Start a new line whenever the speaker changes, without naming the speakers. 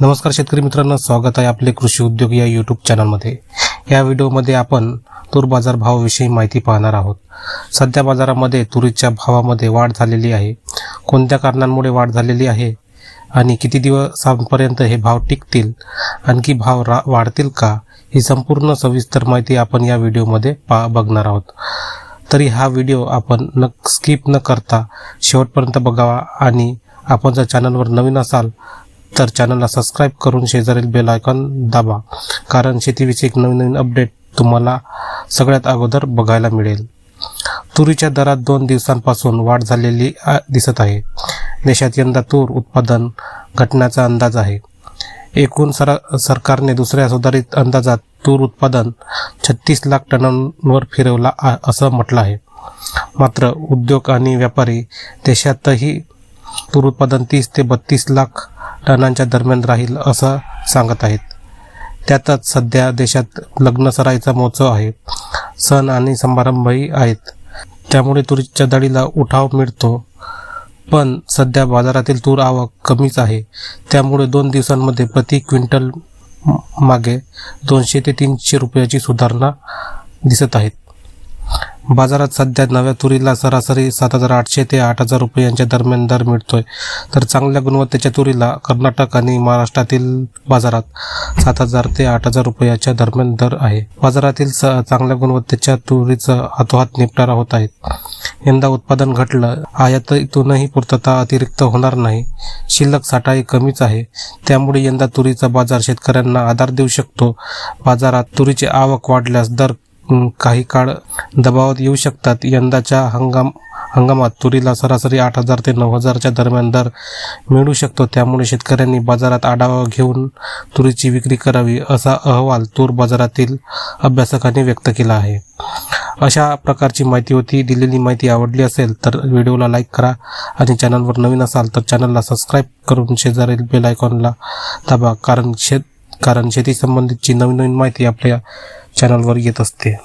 नमस्कार शेतकरी मित्रांनो स्वागत आहे आपले कृषी उद्योग या यूट्यूब चॅनलमध्ये या व्हिडिओमध्ये आपण तूर बाजार भावाविषयी माहिती पाहणार आहोत. सध्या बाजारामध्ये तुरीच्या भावामध्ये वाढ झालेली आहे. कोणत्या कारणांमुळे वाढ झालेली आहे आणि किती दिवसांपर्यंत हे भाव टिकतील? आणखी भाव रा वाढतील का? ही संपूर्ण सविस्तर माहिती आपण या व्हिडिओमध्ये पा बघणार आहोत. तरी हा व्हिडिओ आपण न स्किप न करता शेवटपर्यंत बघावा आणि आपण जर चॅनलवर नवीन असाल तर चॅनलला सबस्क्राईब करून शेजारील बेल आयकॉन दाबा. कारण शेतीविषयक नवीन नवीन अपडेट तुम्हाला सगळ्यात अगोदर बघायला मिळेल. तुरीच्या दरात दोन दिवसांपासून वाढ झालेली दिसत आहे. देशात यंदा तूर उत्पादन घटण्याचा अंदाज आहे. एकूण सर सरकारने दुसऱ्या सुधारित अंदाजात तूर उत्पादन छत्तीस लाख टनांवर फिरवला आ- असं म्हटलं आहे. मात्र उद्योग आणि व्यापारी देशातही तूर उत्पादन तीस ते बत्तीस लाख टनांच्या दरम्यान राहील असं सांगत आहेत. त्यातच सध्या देशात लग्न सराईचा महोत्सव आहे. सण आणि समारंभही आहेत. त्यामुळे तुरीच्या डाळीला उठाव मिळतो. पण सध्या बाजारातील तूर आवक कमीच आहे. त्यामुळे दोन दिवसांमध्ये प्रति क्विंटल मागे दोनशे ते तीनशे रुपयाची सुधारणा दिसत आहेत. बाजारात सध्या नव्या तुरीला सरासरी सात हजार आठशे ते आठ हजार रुपयांच्या दरम्यान दर मिळतोय. तर चांगल्या गुणवत्तेच्या तुरीला कर्नाटक आणि महाराष्ट्रातील बाजारात सात हजार ते आठ हजार रुपयाच्या दरम्यान दर आहे. बाजारातील स चांगल्या गुणवत्तेच्या तुरीचं हातोहात निपटारा होत आहेत यंदा उत्पादन घटलं आयातीतूनही पूर्तता अतिरिक्त होणार नाही. शिल्लक साठाही कमीच आहे. त्यामुळे यंदा तुरीचा बाजार शेतकऱ्यांना आधार देऊ शकतो. बाजारात तुरीची आवक वाढल्यास दर काही काळ दबावात येऊ शकतात. यंदाच्या हंगाम हंगामात तुरीला सरासरी आठ हजार ते नऊ हजारच्या दरम्यान दर मिळू शकतो. त्यामुळे शेतकऱ्यांनी बाजारात आढावा घेऊन तुरीची विक्री करावी असा अहवाल तूर बाजारातील अभ्यासकांनी व्यक्त केला आहे. अशा प्रकारची माहिती होती. दिलेली माहिती आवडली असेल तर व्हिडिओला लाईक करा आणि चॅनलवर नवीन असाल तर चॅनलला सबस्क्राईब करून शेजारील बेल आयकॉनला दाबा. कारण शेत कारण शेती संबंधितची नवीन नवीन माहिती आपल्या चॅनलवर येत असते.